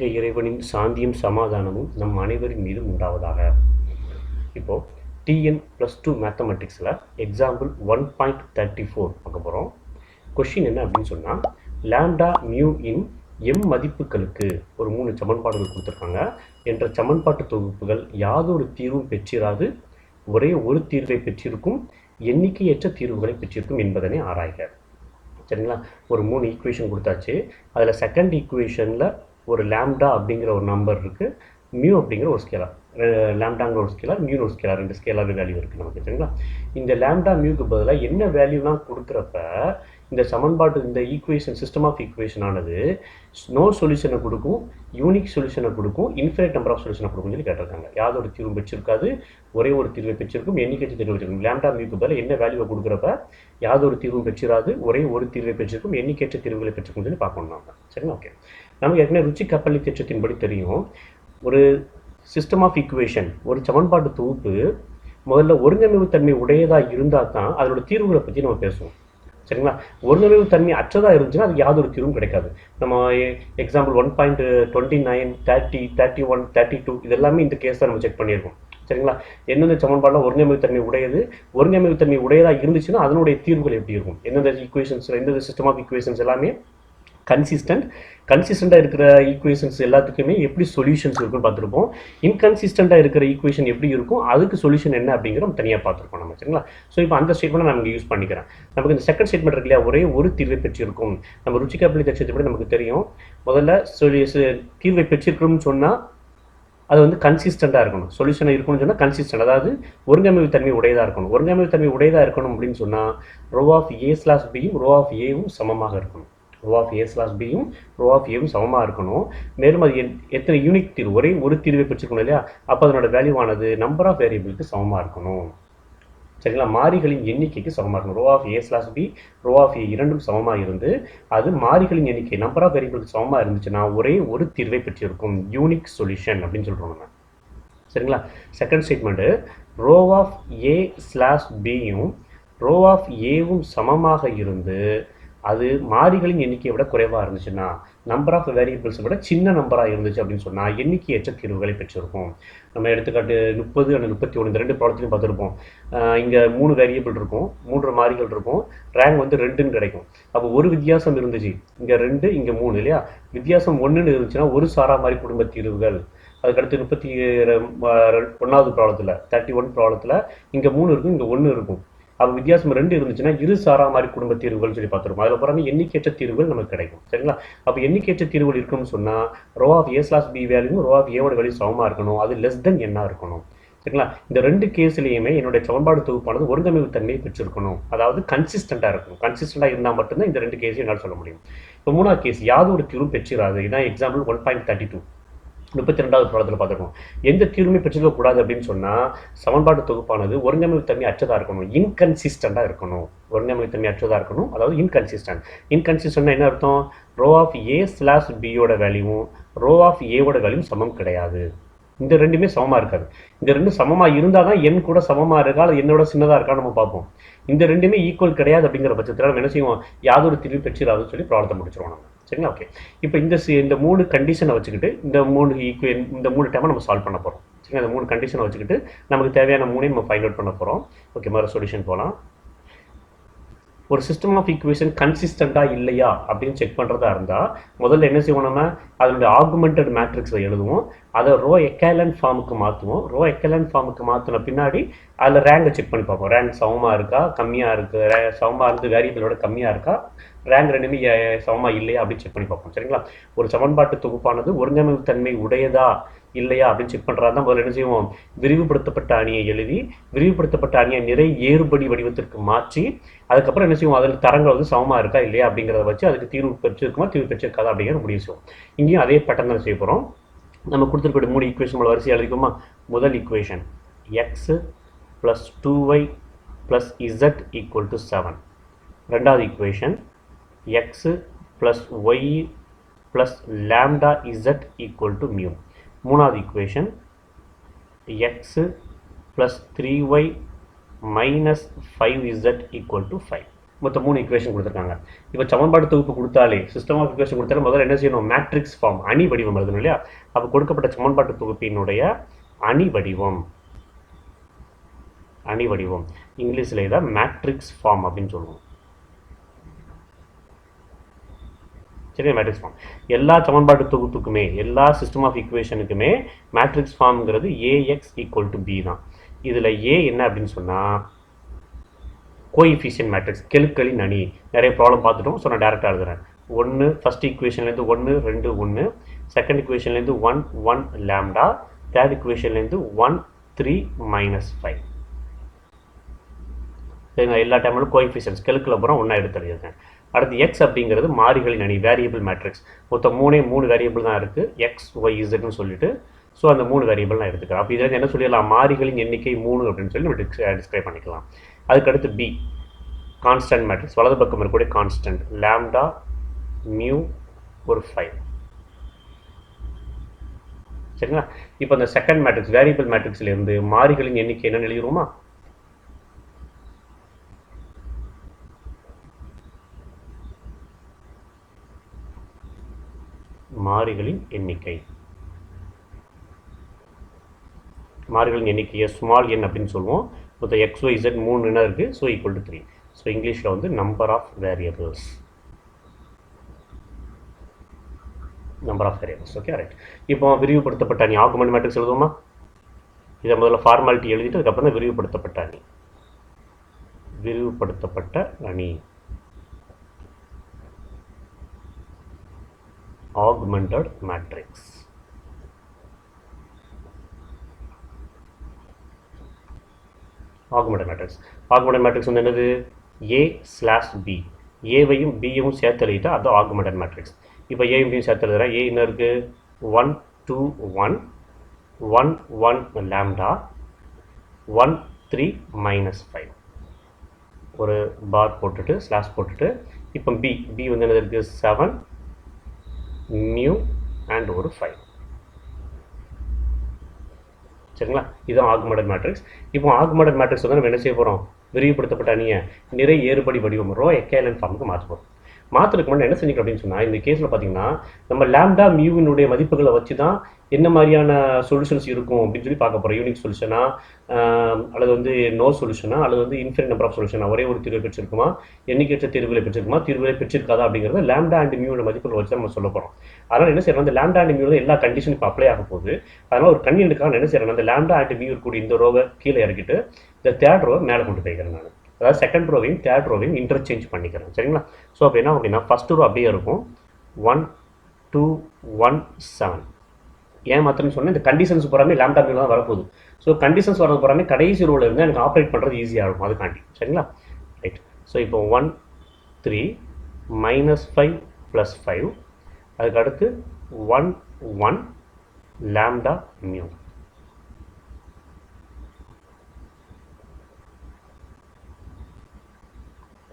ஏக இறைவனின் சாந்தியும் சமாதானமும் நம் அனைவரின் மீதும் உண்டாவதாக. இப்போது TN plus two மேத்தமெட்டிக்ஸில் example one point thirty four பார்க்க போகிறோம் கொஷின் என்ன அப்படின்னு சொன்னால் லேம்டா மியூ இன் எம் மதிப்புகளுக்கு ஒரு மூணு சமன்பாடுகள் கொடுத்துருக்காங்க. என்ற சமன்பாட்டு தொகுப்புகள் யாதொரு தீர்வும் பெற்றிராது. ஒரே ஒரு தீர்வை பெற்றிருக்கும் எண்ணிக்கையற்ற தீர்வுகளை பெற்றிருக்கும் என்பதனை ஆராய்க. சரிங்களா? ஒரு மூணு ஈக்குவேஷன் கொடுத்தாச்சு. அதில் செகண்ட் ஈக்குவேஷனில் ஒரு லேம்டா அப்படிங்கிற ஒரு நம்பர் இருக்குது மியூ அப்படிங்கிற ஒரு ஸ்கேலார் லேம்டாங்கிற ஒரு ஸ்கேலார் மியூ ஒரு ஸ்கேலார் ரெண்டு ஸ்கேலார் வேல்யூ இருக்குது நமக்கு சரிங்களா? இந்த லேம்டா மியூக்கு பதிலாக என்ன வேல்யூலாம் கொடுக்குறப்ப இந்த சமன்பாட்டு இந்த ஈக்குவேஷன் சிஸ்டம் ஆஃப் ஈக்குவேஷன் ஆனது நோ சொல்யூஷனை கொடுக்கும் யூனிக் சொல்யூஷனை கொடுக்கும் இன்ஃபினிட் நம்பர் ஆஃப் சொல்யூஷனை கொடுக்கும் சொல்லி கேட்டிருக்காங்க. யாதொரு தீர்வு பெற்றிருக்காது ஒரே ஒரு தீர்வை பெற்றிருக்கும் எண்ணிக்கை தீர்வு வச்சிருக்கும். லேம்டா மியூக்கு பதிலாக என்ன வேல்யூவை கொடுக்குறப்ப யாதொரு தீர்வும் பெற்றிராது ஒரே ஒரு தீர்வை பெற்றிருக்கும் எண்ணிக்கையற்ற தீர்வுகளை பெற்றிருக்கும் சொல்லி பார்க்கணும் நாங்கள் சரிங்களா? ஓகே நமக்கு ஏற்கனவே ருச்சி கப்பலி திட்டத்தின்படி தெரியும். ஒரு சிஸ்டம் ஆஃப் ஈக்குவேஷன் ஒரு சமன்பாட்டு தொகுப்பு முதல்ல ஒருங்கமைவு தன்மை உடையதாக இருந்தால் தான் அதனோட தீர்வுகளை பற்றி நம்ம பேசுவோம். சரிங்களா? ஒருங்கிணைவு தன்மை அற்றதாக இருந்துச்சுன்னா அது யாதொரு தீர்வும் கிடைக்காது. நம்ம example one point twenty nine thirty thirty one thirty two இது எல்லாமே இந்த கேஸ் தான் நம்ம செக் பண்ணியிருக்கோம் சரிங்களா? எந்தெந்த சமன்பாடில் ஒருங்கமைவு தன்மை உடையது ஒருங்கமைவு தன்மை உடையதாக இருந்துச்சுன்னா அதனுடைய தீர்வுகள் எப்படி இருக்கும்? எந்தெந்த ஈக்குவேஷன்ஸ் எந்தெந்த சிஸ்டம் ஆஃப் ஈக்குவேஷன்ஸ் எல்லாமே கன்சிஸ்டன்ட் கன்சிஸ்டண்ட்டாக இருக்கிற ஈக்குவேஷன்ஸ் எல்லாத்துக்குமே எப்படி சொல்யூஷன்ஸ் இருக்குன்னு பார்த்துருப்போம். இன்கன்சிஸ்டண்ட்டாக இருக்கிற ஈக்குவேஷன் எப்படி இருக்கும்? அதுக்கு சொல்யூஷன் என்ன அப்படிங்கிற நம்ம தனியாக பார்த்துருப்போம் நம்ம சரிங்களா? ஸோ இப்போ அந்த ஸ்டேட்மெண்ட் நான் இங்கே யூஸ் பண்ணிக்கிறேன். நமக்கு இந்த செகண்ட் ஸ்டேட்மெண்ட் இருக்கு இல்லையா? ஒரே ஒரு தீர்வை பெற்றிருக்கும். நம்ம ருச்சிகாப்பிளி தட்சத்தை நமக்கு தெரியும்? முதல்ல சொல்லி தீர்வை பெற்றிருக்கணும்னு சொன்னால் அது வந்து கன்சிஸ்டண்ட்டாக இருக்கணும். சொல்யூஷனாக இருக்கணும்னு சொன்னால் கன்சிஸ்டன்ட் அதாவது ஒருங்கமைவு தன்மை உடையதாக இருக்கணும். ஒருங்கமைவு தன்மை உடையதாக இருக்கணும் அப்படின்னு சொன்னால் ரோ ஆஃப் ஏ ஸ்லாஸ் பியும் ரோ ஆஃப் ஏவும் சமமாக இருக்கணும். ரோ ஆஃப் ஏ ஸ்லாஸ் பியும் ரோ ஆஃப் ஏவும் சமமாக இருக்கணும். மேலும் அது எத்தனை யூனிக் தீர்வு? ஒரே ஒரு தீர்வை பெற்றிருக்கணும் இல்லையா? அப்போ அதனோட வேல்யூவானது நம்பர் ஆஃப் வேரியபிளுக்கு சமமாக இருக்கணும். சரிங்களா? மாறிகளின் எண்ணிக்கைக்கு சமமாக இருக்கணும். Rho of A slash B rho of A இரண்டும் சமமாக இருந்து அது மாறிகளின் எண்ணிக்கை நம்பர் ஆஃப் வேரியபிளுக்கு சமமாக இருந்துச்சுன்னா ஒரே ஒரு தீர்வை பெற்றிருக்கும். யூனிக் சொல்யூஷன் அப்படின்னு சொல்கிறோம் நம்ம. சரிங்களா? Second statement rho of A slash பியும் ரோ ஆஃப் ஏவும் சமமாக இருந்து அது மாறிகளின் எண்ணிக்கையை விட குறைவாக இருந்துச்சுன்னா நம்பர் ஆஃப் வேரியபிள்ஸை விட சின்ன நம்பராக இருந்துச்சு அப்படின்னு சொன்னால் எண்ணிக்கையற்ற தீர்வுகளை பெற்றிருக்கும் நம்ம எடுத்துக்காட்டு முப்பது அண்ட் முப்பத்தி ஒன்று இந்த ரெண்டு ப்ராடக்ட்லையும் பார்த்துருப்போம். இங்கே மூணு வேரியபிள் இருக்கும் மூன்று மாறிகள் இருக்கும் ரேங்க் வந்து ரெண்டுன்னு கிடைக்கும். அப்போ ஒரு வித்தியாசம் இருந்துச்சு இங்கே ரெண்டு இங்கே மூணு இல்லையா? வித்தியாசம் ஒன்றுன்னு இருந்துச்சுன்னா ஒரு சாரா மாதிரி குடும்ப தீர்வுகள். அதுக்கடுத்து முப்பத்தி ஒன்றாவது ப்ராப்ளத்தில் தேர்ட்டி ஒன் ப்ராப்ளத்தில் இங்கே மூணு இருக்கும் இங்கே ஒன்று இருக்கும். அப்போ வித்தியாசம் ரெண்டு இருந்துச்சுன்னா இரு சாரா மாதிரி குடும்ப தீர்வுகள் சொல்லி பார்த்துருப்போம். அதில் பிறகு எண்ணிக்கையற்ற தீர்வுகள் நமக்கு கிடைக்கும். சரிங்களா? அப்போ எண்ணிக்கையற்ற தீர்வுகள் இருக்கும்னு சொன்னால் rho of A slash B value rho of ஏவோட வேல்யூ சமமாக இருக்கணும். அது லெஸ் தென் என்ன இருக்கணும். சரிங்களா? இந்த ரெண்டு கேஸ்லையுமே என்னுடைய சமன்பாடு தொகுப்பானது ஒருங்கமைவு தன்மையை பெற்றிருக்கணும். அதாவது கன்சிஸ்டண்டாக இருக்கணும். கன்சிஸ்டண்டாக இருந்தால் மட்டும்தான் இந்த ரெண்டு கேஸையும் என்னால் சொல்ல முடியும். இப்போ மூணாவது கேஸ் யாதொரு தீர்வும் பெற்றிடாது இதான் example one point thirty two முப்பத்தி ரெண்டாவது பாடத்தில் பார்த்துருக்கோம். எந்த தீர்வுமே பெற்றிருக்க கூடாது அப்படின்னு சொன்னால் சமன்பாடு தொகுப்பானது ஒருங்கமைவு தன்மை அற்றதாக இருக்கணும். இன்கன்சிஸ்டண்ட்டாக இருக்கணும். ஒருங்கமைவு தன்மை அற்றதாக இருக்கணும். அதாவது இன்கன்சிஸ்டன்ட் இன்கன்சிஸ்டன்ட்னா என்ன அர்த்தம்? ரோ ஆஃப் ஏ ஸ்லாஸ் பியோட வேல்யூவும் ரோ ஆஃப் ஏவோட வேல்யூ சமம் கிடையாது. இந்த ரெண்டுமே சமமாக இருக்காது. இந்த ரெண்டும் சமமாக இருந்தால் தான் என் கூட சமமாக இருக்கா? அது என்னோட சின்னதாக இருக்கான்னு நம்ம பார்ப்போம். இந்த ரெண்டுமே ஈக்குவல் கிடையாது அப்படிங்கிற பட்சத்தில் நம்ம என்ன செய்வோம்? யாதொரு தீர்வு பெற்றிடாதுன்னு சொல்லி ப்ராப்ளத்தை முடிச்சிருவோம் நம்ம. சரிங்களா? ஓகே இப்போ இந்த இந்த மூணு கண்டிஷனை வச்சுக்கிட்டு இந்த மூணு ஈக்குவல் இந்த மூணு டைமை நம்ம சால்வ் பண்ண போகிறோம் சரிங்களா? இந்த மூணு கண்டிஷனை வச்சுக்கிட்டு நமக்கு தேவையான மூணையும் நம்ம ஃபைண்ட் அவுட் பண்ண போகிறோம் ஓகே மாதிரி சொல்யூஷன் போகலாம் ஒரு சிஸ்டம் ஆஃப் ஈக்குவேஷன் கன்சிஸ்டண்ட்டாக இல்லையா? அப்படின்னு செக் பண்ணுறதா இருந்தால் முதல்ல என்ன செய்வோம் நம்ம? அதனுடைய ஆகுமெண்டட் மேட்ரிக்ஸை எழுதுவோம். அதை ரோ எக்கேலன் ஃபார்முக்கு மாற்றுவோம் ரோ எக்கேலன் ஃபார்முக்கு மாற்றின பின்னாடி அதில் ரேங்கை செக் பண்ணி பார்ப்போம். ரேங்க் சமமாக இருக்கா? கம்மியாக இருக்குது ரே சமமாக இருந்து வேரியபிளோட கம்மியாக இருக்கா? ரேங்க் ரெண்டுமே சமமாக இல்லையா? அப்படின்னு செக் பண்ணி பார்ப்போம். சரிங்களா? ஒரு சமன்பாட்டு தொகுப்பானது ஒருங்கமைவு தன்மை உடையதா இல்லையா? அப்படின்னு செக் பண்ணுறா தான் முதல்ல என்ன செய்வோம்? விரிவுபடுத்தப்பட்ட அணியை எழுதி விரிவுபடுத்தப்பட்ட அணியை நிறை ஏறுபடி வடிவத்திற்கு மாற்றி அதுக்கப்புறம் என்ன செய்வோம்? அதில் தரங்கள் வந்து சமமாக இருக்கா இல்லையா? அப்படிங்கிறத வச்சு அதுக்கு தீர்வு பெற்றிருக்குமா? தீர்வு பெற்றிருக்காதா அப்படிங்கிற முடிவு செய்வோம். இங்கேயும் அதே பட்டம் தான் செய்ய போகிறோம் நம்ம கொடுத்துருக்கூடிய மூணு ஈக்குவேஷன் நம்மளை வரிசையாக எழுதிக்கோமா முதல் equation x plus two y plus z equal to seven ரெண்டாவது equation x plus y plus lambda z equal to mu மூணாவது equation x plus three y minus five z equal to five மொத்தம் மூணு equation கொடுத்துருக்காங்க. இப்போ சமன்பாடு தொகுப்பு கொடுத்தாலே system of equation கொடுத்தாலும் முதல்ல என்ன செய்யணும்? மேட்ரிக்ஸ் ஃபார்ம் அணி வடிவம் எழுதணும் இல்லையா? அப்போ கொடுக்கப்பட்ட சமன்பாட்டு தொகுப்பினுடைய அணி வடிவம். அணி வடிவம். இங்கிலீஷில் இதை மேட்ரிக்ஸ் ஃபார்ம் அப்படின்னு சொல்லுவோம். சரியா? மேட்ரிக்ஸ் ஃபார்ம் எல்லா சமன்பாட்டு தொகுப்புக்குமே எல்லா சிஸ்டம் ஆஃப் இக்குவேஷனுக்குமே matrix ஃபார்ம்ங்கிறது A X equal to B தான். இதில் ஏ என்ன அப்படின்னு சொன்னால் கோஎஃபிஷியன் மேட்ரிக்ஸ் கெழுக்களின் அணி. நிறைய ப்ராப்ளம் பார்த்துட்டோம். ஸோ நான் டேரெக்டாக எழுதுறேன். ஒன்று ஃபஸ்ட் இக்குவேஷன்லேருந்து ஒன்று ரெண்டு ஒன்று செகண்ட் இக்குவேஷன்லேருந்து ஒன் ஒன் லேம்டா தேர்ட் இக்குவேஷன்லேருந்து ஒன் த்ரீ மைனஸ் ஃபைவ் சரிங்களா எல்லா டைமிலும் கோஎஃபிஷியன்ஸ் கெழுக்கில் அப்புறம் ஒன்றா எடுத்து எழுதியிருக்கேன். அடுத்து எக்ஸ் அப்படிங்கிறது மாறிகளின் அணி வேரியபிள் மேட்ரிக்ஸ் மொத்தம் மூணே மூணு வேரியபிள் தான் இருக்குது எக்ஸ் ஒய் இசட்னு சொல்லிட்டு. ஸோ அந்த மூணு வேரியபிள் நான் எடுத்துக்கிறேன். அப்போ இதில் என்ன சொல்லிடலாம்? மாறிகளின் எண்ணிக்கை மூணு அப்படின்னு சொல்லி நம்ம டிஸ்கிரைப் பண்ணிக்கலாம். அதுக்கடுத்து பி கான்ஸ்டன்ட் மேட்ரிக்ஸ் வலது பக்கம் இருக்கக்கூடிய கான்ஸ்டன்ட் லேம்டா மியூ ஒரு ஃபைவ் சரிங்களா? இப்போ அந்த செகண்ட் மேட்ரிக்ஸ் வேரியபிள் மேட்ரிக்ஸ்லேருந்து மாறிகளின் எண்ணிக்கை என்னன்னு எழுதிடுவோமா? மாறிகளின் எண்ணிக்கை. மாறிகளின் எண்ணிக்கையை ஸ்மால் எண் அப்படின்னு சொல்லுவோம். மொத்தம் எக்ஸ் ஒய் இசட் மூணு என்ன இருக்குது so equal to three so இங்கிலீஷில் வந்து number of variables number of variables okay right இப்போ விரிவுபடுத்தப்பட்ட அணி. ஆகுமெண்ட் மேட்ரிக்ஸ் எழுதுவோமா? இதை முதல்ல ஃபார்மாலிட்டி எழுதிட்டு அதுக்கப்புறம் தான் விரிவுபடுத்தப்பட்ட அணி. விரிவுபடுத்தப்பட்ட அணி. Augmented matrix augmented matrix augmented matrix வந்து என்னது? ஏ ஸ்லாஷ் பி ஏவையும் பியையும் சேர்த்து எழுதிட்டா அது augmented மேட்ரிக்ஸ் இப்போ ஏயும் பியும் சேர்த்து எழுதுறேன் ஏ என்ன இருக்குது one two one one one lambda one three minus five ஒரு பார் போட்டுட்டு ஸ்லாஷ் போட்டுட்டு இப்போ பி பி வந்து என்னது இருக்குது செவன் மியூ அண்ட் ஒரு ஃபைவ் சரிங்களா? இதுதான் ஆகுமடர் மேட்ரிக்ஸ் இப்போ ஆகுமடர் மேட்ரிக்ஸ் வந்து நம்ம என்ன செய்ய போகிறோம் விரிவுபடுத்தப்பட்ட அணியை நிறை ஏறுபடி வடிவம் ரோ எக்கேலன் ஃபார்முக்கு மாற்ற போகிறோம் மாற்றுறதுக்கு முன்னாடி என்ன செஞ்சுக்கணும் அப்படின்னு சொன்னால் இந்த கேஸில் பார்த்தீங்கன்னா நம்ம லேம்டா மியூவினுடைய மதிப்புகளை வச்சு தான் என்ன மாதிரியான சொல்யூஷன்ஸ் இருக்கும் அப்படின்னு சொல்லி பார்க்க போகிறோம் யூனிக் சொல்யூஷனா அல்லது வந்து நோ சொல்யூஷனா அல்லது வந்து இன்ஃபினிட் நம்பர் ஆஃப் சொல்யூஷனா ஒரே ஒரு தீர்வு பெற்றிருக்குமா? எண்ணிக்கையற்ற தீர்வுகளை பெற்றிருக்குமா? தீர்வுகளை பெற்றிருக்காதா அப்படிங்கிறத லேம்டா அண்ட் மியூட மதிப்புகள் வச்சு நம்ம சொல்ல போகிறோம் அதனால் என்ன செய்யறோம்? அந்த லேம்டா அண்ட் மியூட எல்லா கண்டிஷனும் இப்போ அப்ளை ஆக போகுது. அதனால் ஒரு கன்வீனியன்ட்டுக்காக என்ன செய்யறேன் அந்த லேம்டா அண்ட் மியூ இருக்கக்கூடிய இந்த ரோவை கீழே இறக்கிட்டு இந்த தேர்ட் ரோவை மேலே கொண்டு போய்க்கிறேன் நான். அதாவது செகண்ட் ரோவையும் தேர்ட் ரோவையும் இன்டர்சேஞ்ச் பண்ணிக்கிறேன். சரிங்களா? ஸோ அப்போ என்ன அப்படின்னா ஃபஸ்ட்டு ரோ அப்படியே இருக்கும். ஒன் டூ ஒன் செவன் ஏன் மாத்திரம்னு சொன்னால் இந்த கண்டிஷன்ஸ் பூராமே லேம்டா மியூவில் தான் வரப்போகுது. ஸோ கண்டிஷன்ஸ் வரது பூராமே கடைசி ரோவில் இருந்தால் எனக்கு ஆப்ரேட் பண்ணுறது ஈஸியாக இருக்கும் அதுக்காண்டி. சரிங்களா? ரைட் ஸோ இப்போ one three minus five plus five அதுக்கு அடுத்து one one lambda mu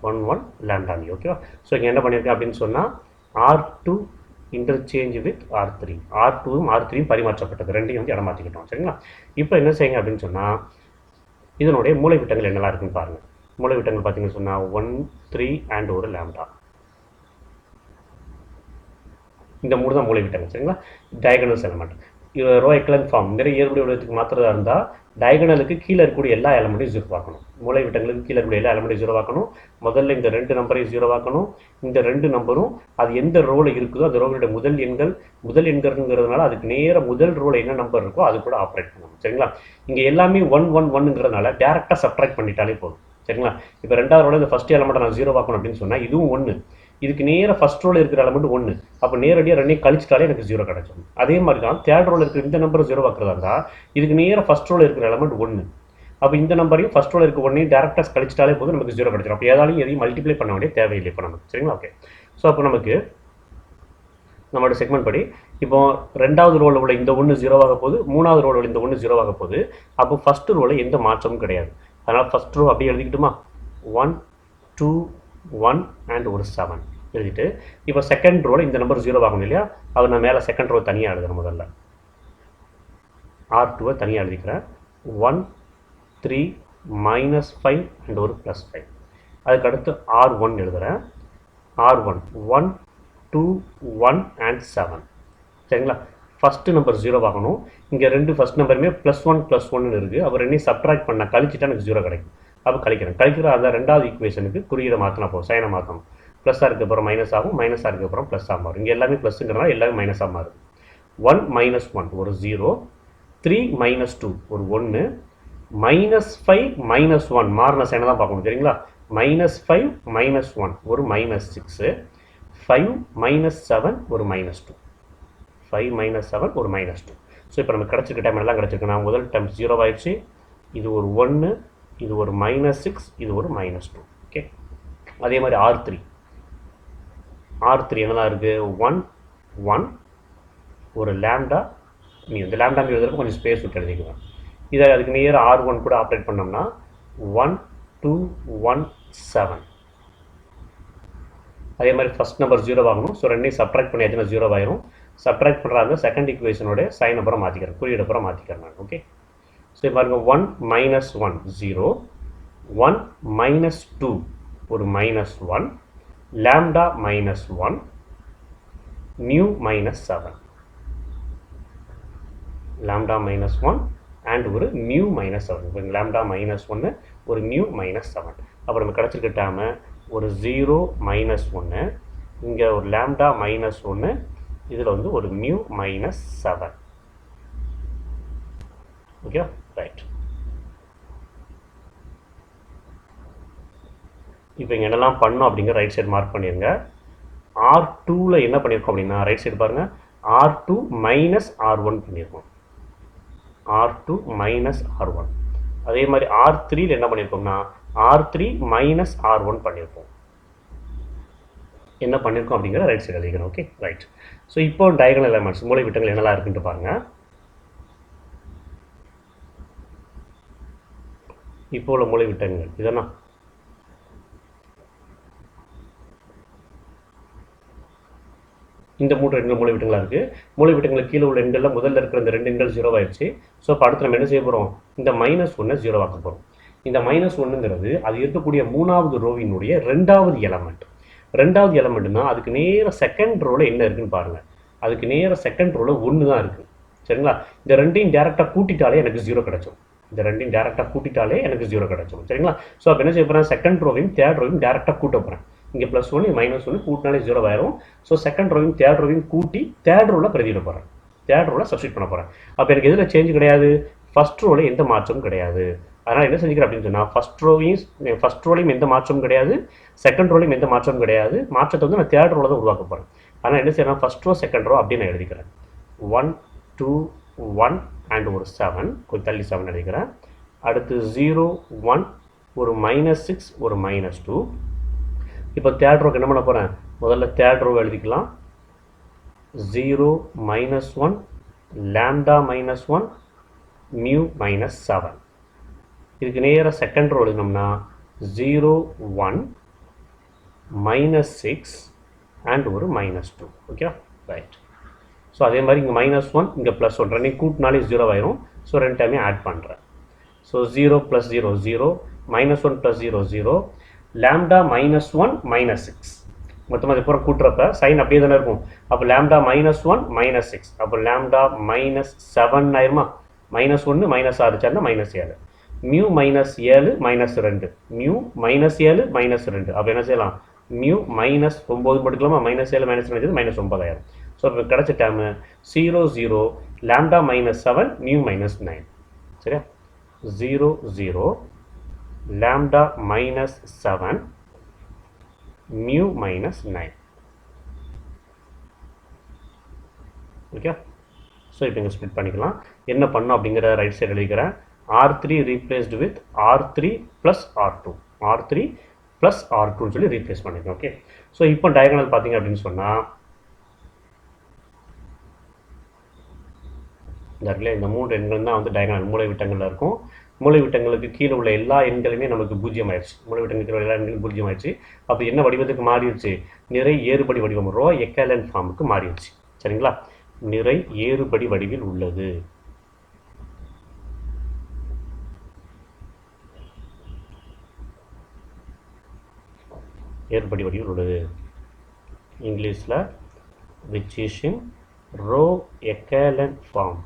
one one lambda ஓகேவா ஸோ இங்கே என்ன பண்ணியிருக்கேன் அப்படின்னு சொன்னால் R two interchange with R three R டூவும் ஆர் த்ரீயும் பரிமாற்றப்பட்டது. ரெண்டையும் வந்து இடமாற்றிக்கிட்டோம் சரிங்களா? இப்போ என்ன செய்யுங்க அப்படின்னு சொன்னால் இதனுடைய மூளைவிட்டங்கள் என்னெல்லாம் இருக்குன்னு பாருங்கள் மூளைவிட்டங்கள் பார்த்தீங்கன்னு சொன்னால் ஒன் த்ரீ அண்ட் ஒரு லேம்டா இந்த மூணு தான் மூளைவிட்டங்கள் சரிங்களா? Diagonals element row echelon form நிறைய ஏற்புடைய உலகத்துக்கு மாத்திரதா இருந்தால் டயகனலுக்கு கீழே இருக்கக்கூடிய எல்லா எலமெண்ட்டையும் ஜீரோ பார்க்கணும். மூளை விட்டங்களுக்கு கீழே இருக்கக்கூடிய எல்லா எலமெண்ட்டையும் ஜீரோ பார்க்கணும். முதல்ல இந்த ரெண்டு நம்பரையும் ஜீரோ பார்க்கணும். இந்த ரெண்டு நம்பரும் அது எந்த ரோல் இருக்குதோ அந்த ரோலுடைய முதல் எண்கள் முதல் எண்கள்ங்கிறதுனால அதுக்கு நேர முதல் ரோல் என்ன நம்பர் இருக்கோ அது கூட ஆப்ரேட் பண்ணணும் சரிங்களா? இங்கே எல்லாமே ஒன் ஒன் ஒன்னுங்கிறதுனால டேரெக்டாக சப்ட்ராக்ட் பண்ணிட்டாலே போதும். சரிங்களா? இப்போ ரெண்டாவது ரோல இந்த ஃபஸ்ட் எலமெண்ட்டை நான் ஜீரோ பார்க்கணும் அப்படின்னு சொன்னால் இதுவும் ஒன்று இதுக்கு நேராக ஃபஸ்ட் ரோல் இருக்கிற எலமெண்ட் ஒன்று அப்போ நேரடியாக ரெண்டையும் கழிச்சிட்டாலே எனக்கு ஜீரோ கிடைச்சிடும் அதே மாதிரி தான் தேர்ட் ரோல் இருக்கிற இந்த நம்பர் ஜீரோ பார்க்குறதா இருந்தால் இதுக்கு நேராக ஃபஸ்ட் ரோல இருக்கிற எலமெண்ட் ஒன்று அப்போ இந்த நம்பரையும் ஃபஸ்ட் ரோல் இருக்க ஒன்றையும் டேரக்டாக கழிச்சிட்டாலே போதும் நமக்கு ஜீரோ கிடைச்சிடும் அப்போ ஏதாலும் எதையும் மல்டிப்ளை பண்ண வேண்டிய தேவையில்லை இப்போ நமக்கு. சரிங்களா? ஓகே ஸோ அப்போ நமக்கு நம்மளோட செக்மெண்ட் படி இப்போ ரெண்டாவது ரோலில் உள்ள இந்த ஒன்று ஜீரோவாக போகுது மூணாவது ரோலில் உள்ள இந்த ஒன்று ஜீரோவாக போகுது. அப்போ ஃபஸ்ட்டு ரோலில் எந்த மாற்றமும் கிடையாது. அதனால் ஃபஸ்ட் ரோ அப்படியே எழுதிக்கிட்டுமா? ஒன் டூ ஒன் அண்ட் ஒரு செவன் எழுதிட்டு இப்போ செகண்ட் ரோவில் இந்த நம்பர் ஜீரோ ஆகணும் இல்லையா? அவர் நான் மேலே செகண்ட் ரோ தனியாக எழுதுறேன் முதல்ல. ஆர் டூவை தனியாக எழுதிக்கிறேன். One three minus five and ஒரு ப்ளஸ் ஃபைவ் அதுக்கு அடுத்து ஆர் ஒன் எழுதுகிறேன் R one one two one and seven சரிங்களா? ஃபஸ்ட்டு நம்பர் ஜீரோ ஆகணும் இங்கே ரெண்டு ஃபஸ்ட் நம்பருமே ப்ளஸ் ஒன் ப்ளஸ் ஒன்னு இருக்குது அவர் ரெண்டையும் சப்ட்ராக்ட் பண்ண கழிச்சிட்டா எனக்கு ஜீரோ கிடைக்கும். அப்போ கழிக்கிறேன். கழிக்கிற அந்த ரெண்டாவது ஈக்குவேஷனுக்கு குறியீடை மாற்றினா போதும். சைனை மாற்றணும் ப்ளஸ்ஸாக இருக்க அப்புறம் மைனஸ் ஆகும். மைனஸாக இருக்க அப்புறம் ப்ளஸ்ஸாக மாறும். இங்கே எல்லாமே ப்ளஸ்ஸுங்கிறனால எல்லாமே மைனஸாக மாறுது ஒன் மைனஸ் ஒன் ஒரு ஜீரோ த்ரீ மைனஸ் டூ ஒரு ஒன்று மைனஸ் ஃபைவ் மைனஸ் ஒன் மாறின சைனை தான் பார்க்கணும் சரிங்களா? மைனஸ் ஃபைவ் மைனஸ் ஒன் ஒரு minus six five minus seven ஒரு minus two five minus seven ஒரு மைனஸ் டூ ஸோ இப்போ நமக்கு கிடச்சிருக்க டைம் எல்லாம் கிடச்சிருக்கு நான் முதல் டைம் ஜீரோ ஆயிடுச்சு. இது ஒரு ஒன்று இது ஒரு மைனஸ் சிக்ஸ் இது ஒரு மைனஸ் டூ ஓகே அதே மாதிரி ஆர் த்ரீ ஆர் த்ரீ என்னதான் இருக்குது ஒன் ஒன் ஒரு லேம்டா நீ இந்த லேம்டா எழுதுறப்ப கொஞ்சம் ஸ்பேஸ் விட்டு எழுதிக்குவேன் இதை அதுக்கு நியர் ஆர் ஒன் கூட ஆப்ரேட் பண்ணோம்னா ஒன் டூ ஒன் செவன் அதே மாதிரி ஃபஸ்ட் நம்பர் ஜீரோ ஆகணும் ஸோ ரெண்டையும் பண்ணி ஏற்றினா ஜீரோ ஆயிரும் சப்ராக்ட் பண்ணுறாங்க செகண்ட் ஈக்குவேஷனோட சைன் அப்புறம் மாற்றிக்கிறேன் குறியீடு அப்புறம் மாற்றிக்கிறேன் நான். ஓகே ஸோ பாருங்க one minus one zero one minus two ஒரு minus one lambda minus one mu minus seven lambda minus one and ஒரு நியூ மைனஸ் செவன் இப்போ லேம்டா மைனஸ் ஒன்று ஒரு நியூ மைனஸ் செவன் அப்புறம் நம்ம கிடச்சிருக்க டேமு ஒரு ஜீரோ மைனஸ் ஒன்று இங்கே ஒரு லேம்டா மைனஸ் ஒன்று இதில் வந்து ஒரு mu minus seven okay right இப்போ இங்கே என்னெல்லாம் பண்ணோம் அப்படிங்கிற ரைட் சைடு மார்க் பண்ணிடுங்க ஆர் டூவில் என்ன பண்ணியிருக்கோம் அப்படின்னா ரைட் சைடு பாருங்கள் R two minus R one பண்ணியிருக்கோம் R two minus R one அதே மாதிரி ஆர் த்ரீயில் என்ன பண்ணியிருக்கோம்னா R three minus R one பண்ணியிருக்கோம் என்ன பண்ணியிருக்கோம் அப்படிங்கிற ரைட் சைடு எழுதிக்கணும் ஓகே ரைட் ஸோ இப்போ டயகனல் எலமெண்ட்ஸ் மூளை விட்டங்கள் என்னெல்லாம் இருக்குன்ட்டு பாருங்கள் இப்போ உள்ள மூளைவிட்டங்கள் இதெல்லாம் இந்த மூன்று எண்கள் மூளைவிட்டங்களாக இருக்குது மூளைவிட்டங்களுக்கு கீழே உள்ள எண்களில் முதல்ல இருக்கிற இந்த ரெண்டு எண்கள் ஜீரோ ஆயிடுச்சு. ஸோ இப்போ அடுத்து நம்ம என்ன செய்ய போகிறோம் இந்த மைனஸ் ஒன்றை ஜீரோ ஆக்க போகிறோம் இந்த மைனஸ் ஒன்றுங்கிறது அது இருக்கக்கூடிய மூணாவது ரோவினுடைய ரெண்டாவது எலமெண்ட் ரெண்டாவது எலமெண்ட்னா அதுக்கு நேர செகண்ட் ரோவில் என்ன இருக்குன்னு பாருங்கள் அதுக்கு நேர செகண்ட் ரோவில் ஒன்று தான் இருக்குது சரிங்களா? இந்த ரெண்டையும் டேரெக்டாக கூட்டிட்டாலே எனக்கு ஜீரோ கிடைச்சிடும் இந்த ரெண்டையும் டேரெக்டாக கூட்டிட்டாலே எனக்கு ஜீரோ கிடச்சிடும் சரிங்களா? ஸோ அப்போ என்ன செய்ய போகிறேன் செகண்ட் ரோவையும் தேர்ட் ரோவையும் டேரெக்டாக கூட்ட போகிறேன் இங்கே ப்ளஸ் ஒன்று மைனஸ் ஒன்று கூட்டினாலே ஜீரோ ஆயிரும். ஸோ செகண்ட் ரோவையும் தேர்ட் ரோவையும் கூட்டி தேர்ட் ரோவில் பிரதியிட போகிறேன் தேர்ட் ரோவில் சப்ஸ்டிட் பண்ண போகிறேன் அப்போ எனக்கு எதில் சேஞ்ச் கிடையாது? ஃபஸ்ட் ரோவில் எந்த மாற்றமும் கிடையாது. அதனால் என்ன செஞ்சுக்கிறேன் அப்படின்னு சொன்னால் ஃபஸ்ட் ரோவையும் ஃபஸ்ட் ரோலையும் எந்த மாற்றமும் கிடையாது. செகண்ட் ரோலையும் எந்த மாற்றமும் கிடையாது. மாற்றத்தை வந்து நான் தேர்ட் ரோவில் தான் உருவாக்க போகிறேன் ஆனால் என்ன செய்யணும் ஃபஸ்ட் ரோ செகண்ட் ரோ அப்படின்னு நான் எழுதிக்கிறேன். ஒன் டூ ஒன் அண்ட் ஒரு செவன் கொஞ்சம் தள்ளி செவன் அடிக்கிறேன் அடுத்து ஜீரோ ஒன் ஒரு மைனஸ் சிக்ஸ் ஒரு மைனஸ் டூ இப்போ தேர்ட் ரோக்கு என்ன பண்ண போகிறேன் முதல்ல தேர்ட் ரோ எழுதிக்கலாம். Zero minus one lambda minus one mu minus seven இதுக்கு நேராக second row எழுதினோம்னா zero one minus six and ஒரு minus two okay right so அதே மாதிரி இங்கே மைனஸ் ஒன் இங்கே ப்ளஸ் ஒன் ரெண்டையும் கூட்டினாலே ஜீரோ ஆயிரும். ஸோ ரெண்டு டைமே ஆட் பண்ணுறேன் so zero plus zero zero minus one plus zero zero lambda minus one minus six மொத்தமாக அது பூரா கூட்டுறப்ப சைன் அப்படியே தானே இருக்கும். அப்போ lambda minus one minus six அப்போ லேம்டா மைனஸ் செவன் ஆயிருமா? மைனஸ் ஒன்று மைனஸ் ஆறு. சேர்ந்தா மைனஸ் ஏழு. மியூ மைனஸ் ஏழு மைனஸ் ரெண்டு. மியூ மைனஸ் ஏழு மைனஸ் ரெண்டு. அப்போ என்ன செய்யலாம்? மியூ மைனஸ் ஒம்பது போட்டுக்கலாமா மைனஸ் ஏழு மைனஸ் ரெண்டு மைனஸ் ஒன்பதாயிரம். ஸோ இப்போ கிடச்ச dam zero zero lambda minus seven mu minus nine சரியா? Zero zero lambda minus seven mu minus nine okay so இப்போ இங்கே ஸ்ப்ளிட் பண்ணிக்கலாம். என்ன பண்ணோம் அப்படிங்கிற ரைட் சைடு எழுதிக்கிறேன். R three replaced with R three plus R two R three plus R டூன்னு சொல்லி ரீப்ளேஸ் பண்ணிக்கலாம் ஓகே ஸோ இப்போ டயகனல் பார்த்தீங்க அப்படின்னு சொன்னால் இந்த இடத்துல இந்த மூன்று எண்கள் தான் வந்து டயகனல் மூளை விட்டங்களில் இருக்கும். மூளை விட்டங்களுக்கு கீழே உள்ள எல்லா எண்களுமே நமக்கு பூஜ்ஜியம் ஆயிடுச்சு மூளை விட்டங்களுக்கு உள்ள எல்லா எண்களும் பூஜ்ஜியம் ஆயிடுச்சு அப்போ என்ன வடிவத்துக்கு மாறிடுச்சு? நிறை ஏறுபடி வடிவம் ரோ எக்கலன் ஃபார்முக்கு மாறிடுச்சு. சரிங்களா? நிறை ஏறுபடி வடிவில் உள்ளது. ஏற்படி வடிவில் உள்ளது. இங்கிலீஷில் which is in row echelon form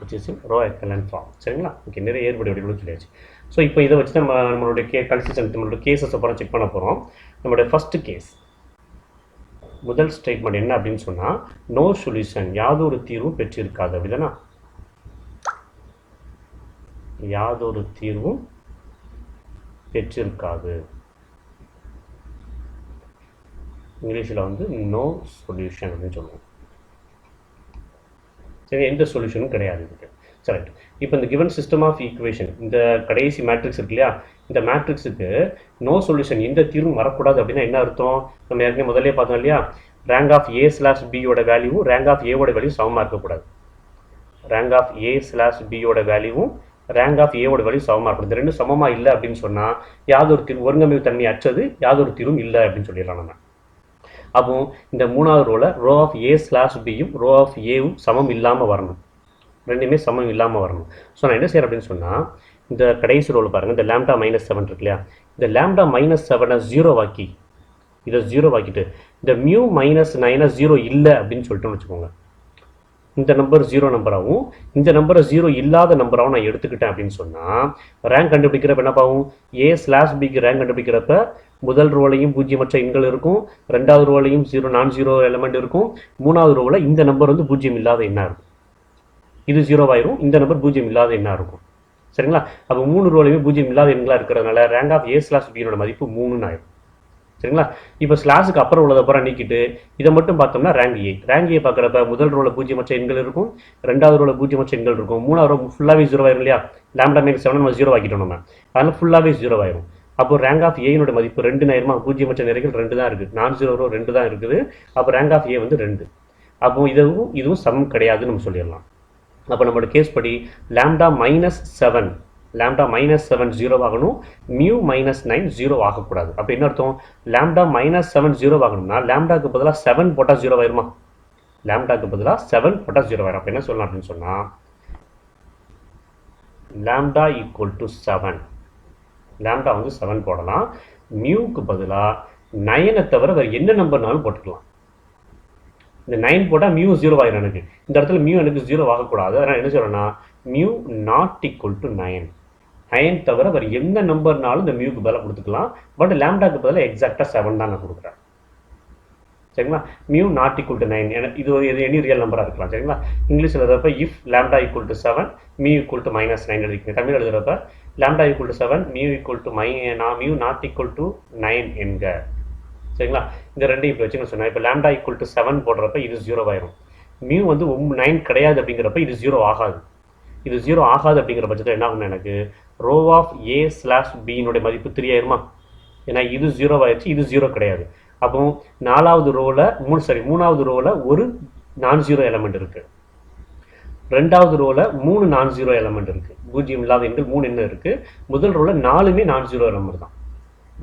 which is row echelon form சரிங்களா? ஓகே நிறைய ஏற்படி வடிவில் சொல்லியாச்சு. ஸோ இப்போ இதை வச்சு நம்ம நம்மளுடைய கே கன்சிஸ்டன்ட் நம்மளுடைய கேசஸ் அப்புறம் செக் பண்ண போகிறோம் நம்மளுடைய ஃபஸ்ட்டு கேஸ் முதல் ஸ்டேட்மெண்ட் என்ன அப்படின்னு சொன்னால் நோ சொல்யூஷன் யாதொரு தீர்வும் பெற்றிருக்காது. அப்படிதானா யாதொரு தீர்வும் பெற்றிருக்காது. இங்கிலீஷில் வந்து நோ சொல்யூஷன் அப்படின்னு சொல்லுவோம். சரி எந்த சொல்யூஷனும் கிடையாது இதுக்கு. சரி இப்போ இந்த கிவன் சிஸ்டம் ஆஃப் ஈக்குவேஷன் இந்த கடைசி மேட்ரிக்ஸ் இருக்கு இல்லையா? இந்த மேட்ரிக்ஸுக்கு நோ சொல்யூஷன் எந்த தீர்வும் வரக்கூடாது அப்படின்னா என்ன அர்த்தம்? நம்ம ஏற்கனவே முதல்ல பார்த்தோம் இல்லையா? ரேங்க் ஆஃப் ஏ ஸ்லாஷ் பியோட வேல்யூவும் ரேங்க் ஆஃப் ஏவோட வேல்யூ சமமாக இருக்கக்கூடாது. ரேங்க் ஆஃப் ஏ ஸ்லாஷ் பியோட வேல்யூவும் ரேங்க் ஆஃப் ஏவோட வேல்யூ சமமாக இருக்கணும். இந்த ரெண்டும் சமமாக இல்லை அப்படின்னு சொன்னால் யாதொரு தீர்வு ஒருங்கமைவு தன்மை அச்சது யாதொரு தீர்வும் இல்லை அப்படின்னு சொல்லிடலாம் நம்ம. அப்போ இந்த மூணாவது ரோவில் ரோ ஆஃப் ஏ ஸ்லாஷ் பியும் ரோ ஆஃப் ஏவும் சமம் இல்லாமல் வரணும். ரெண்டுமே சமம் இல்லாமல் வரணும். ஸோ நான் என்ன செய்கிறேன் அப்படின்னு சொன்னால் இந்த கடைசி ரோல் பாருங்கள் இந்த லேம்டா மைனஸ் செவன் இருக்கு இல்லையா? இந்த லேம்டா மைனஸ் செவனை ஜீரோ வாக்கி இதை ஜீரோ வாக்கிட்டு இந்த மியூ மைனஸ் நைனாக ஜீரோ இல்லை அப்படின்னு சொல்லிட்டோம்னு வச்சுக்கோங்க. இந்த நம்பர் ஜீரோ நம்பராகவும் இந்த நம்பரை ஜீரோ இல்லாத நம்பராகவும் நான் எடுத்துக்கிட்டேன் அப்படின்னு சொன்னால் ரேங்க் கண்டுபிடிக்கிறப்ப என்னப்பாகும் ஏ ஸ்லாஷ் பிக்கு ரேங்க் கண்டுபிடிக்கிறப்ப முதல் ரோலையும் பூஜ்ஜியமற்ற எண்கள் இருக்கும். ரெண்டாவது ரோலையும் ஜீரோ நான் ஜீரோ எலமெண்ட் இருக்கும். மூணாவது ரோவில் இந்த நம்பர் வந்து பூஜ்ஜியம் இல்லாத எண்ணாக இருக்கும். இது ஜீரோவாயிரும் இந்த நம்பர் பூஜ்ஜியம் இல்லாத எண்ணாக இருக்கும். சரிங்களா? அப்போ மூணு ரோலையுமே பூஜ்ஜியம் இல்லாத எண்களாக இருக்கிறதுனால ரேங்க் ஆஃப் ஏ ஸ்லாஸ் பியோட மதிப்பு மூணுன்னு ஆயிரும். சரிங்களா? இப்போ ஸ்லாஸுக்கு அப்புறம் உள்ளதை அப்புறம் நீக்கிட்டு இதை மட்டும் பார்த்தோம்னா ரேங்க் ஏ ரேங்க் ஏ பார்க்குறப்ப முதல் ரோவில் பூஜ்ஜியமற்ற எண்கள் இருக்கும். ரெண்டாவது ரோவில் பூஜ்ஜியமற்ற எண்கள் இருக்கும். மூணாவது ரோ ஃபுல்லாகவே ஜீரோ ஆயிரும் இல்லையா? லேம்டா மைனஸ் செவன் நம்ம ஜீரோ ஆக்கிட்டோம் நம்ம. அதனால் ஃபுல்லாகவே ஜீரோ ஆயிரும். அப்போ ரேங்க் ஆஃப் ஏனோட மதிப்பு ரெண்டு நேரமா? பூஜ்ஜியமற்ற நிறைகள் ரெண்டு தான் இருக்குது நான் ஜீரோ ரெண்டு தான் இருக்குது. அப்போ ரேங்க் ஆஃப் ஏ வந்து ரெண்டு. அப்போ இதுவும் இதுவும் சமம் கிடையாதுன்னு நம்ம சொல்லிடலாம். அப்போ நம்மளோட கேஸ் படி lambda minus seven lambda minus seven zero ஆகணும் மியூ மைனஸ் நைன் ஜீரோ ஆகக்கூடாது அப்போ என்ன அர்த்தம்? லேம்டா மைனஸ் செவன் ஜீரோ ஆகணும்னா லேம்டாக்கு பதிலாக செவன் போட்டால் ஜீரோ ஆயிருமா? லேம்டாக்கு பதிலாக செவன் போட்டால் ஜீரோ ஆயிரும். அப்போ என்ன சொல்லலாம் அப்படின்னு சொன்னால் lambda equal to seven lambda வந்து செவன் போடலாம். மியூக்கு பதிலாக நைனை தவிர வேறு என்ன நம்பர்னாலும் போட்டுக்கலாம். இந்த நைன் போட்டால் மியூ ஜீரோ ஆயிரும் எனக்கு. இந்த இடத்துல மியூ எனக்கு ஜீரோ ஆகக்கூடாது. அதனால் என்ன சொல்கிறேன்னா mu not equal to nine nine தவிர வேறு எந்த நம்பர்னாலும் இந்த மியூக்கு பதிலாக கொடுத்துக்கலாம். பட் லேம்டாக்கு பதிலாக எக்ஸாக்டாக செவன் தான் நான் கொடுக்குறேன். சரிங்களா? Mu not equal to nine இது ஒரு இது எனி ரியல் நம்பராக இருக்கலாம். சரிங்களா? இங்கிலீஷில் எழுதுறப்ப if lambda equal to seven mu equal to minus nine எழுதிக்கங்க. Tamil எழுதுறப்ப lambda equal to seven mu equal to my நான் mu not equal to nine என்க. சரிங்களா? இந்த ரெண்டையும் இப்போ வச்சுன்னு சொன்னேன் இப்போ லேம்டா ஈக்குவல் டு செவன் போடுறப்ப இது ஜீரோ ஆயிரும். மியூ வந்து நைன் கிடையாது அப்படிங்கிறப்ப இது ஜீரோ ஆகாது. இது ஜீரோ ஆகாது அப்படிங்கிற பட்சத்தில் என்ன ஆகும் எனக்கு ரோ ஆஃப் ஏ ஸ்லாஷ் பியினுடைய மதிப்பு த்ரீ ஆயிருமா? ஏன்னா இது ஜீரோ ஆயிடுச்சு இது ஜீரோ கிடையாது. அப்போ நாலாவது ரோவில் மூணு சாரி மூணாவது ரோவில் ஒரு நான் ஜீரோ எலமெண்ட் இருக்குது ரெண்டாவது ரோவில் மூணு நான் ஜீரோ எலமெண்ட் இருக்கு. பூஜ்ஜியம் இல்லாத எண்கள் மூணு எண்ணம் இருக்கு. முதல் ரோவில் நாலுமே நான் ஜீரோ எலமெண்ட் தான்.